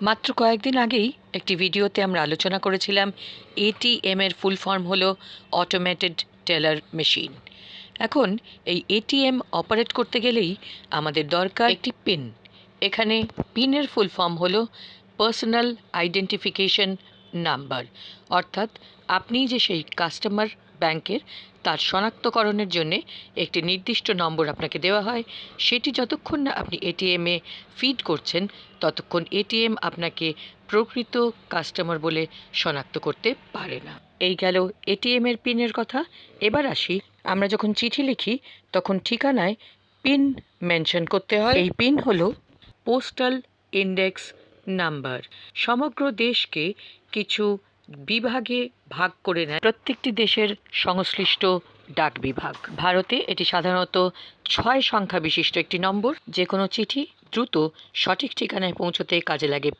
মাত্র কয়েকদিন আগেই একটি ভিডিওতে আমরা আলোচনা করেছিলাম এটিএম এর ফুল ফর্ম হল অটোমেটেড টেলার মেশিন এখন এই এটিএম অপারেট করতে গেলেই আমাদের দরকার একটি পিন এখানে পিনের ফুল ফর্ম হল পার্সোনাল আইডেন্টিফিকেশন নাম্বার। অর্থাৎ আপনি যে সেই কাস্টমার ব্যাংকের তার শনাক্তকরণের জন্যে একটি নির্দিষ্ট নম্বর আপনাকে দেওয়া হয়, সেটি যতক্ষণ না আপনি এটিএমে ফিড করছেন, ততক্ষণ এটিএম আপনাকে প্রকৃত কাস্টমার বলে শনাক্ত করতে পারে না। এই গেল এটিএম এর পিনের কথা। এবার আসি, আমরা যখন চিঠি লিখি, তখন ঠিকানায় পিন মেনশন করতে হয়। এই পিন হলো পোস্টাল ইন্ডেক্স নাম্বার সমগ্র দেশকে কিছু বিভাগে ভাগ করে নেয়। প্রত্যেকটি দেশের সংশ্লিষ্ট ডাক বিভাগ। ভারতে এটি সাধারণত ছয় সংখ্যা বিশিষ্ট একটি নম্বর। যে কোনো চিঠি দ্রুত সঠিক ঠিকানায় পৌঁছতে কাজে লাগে।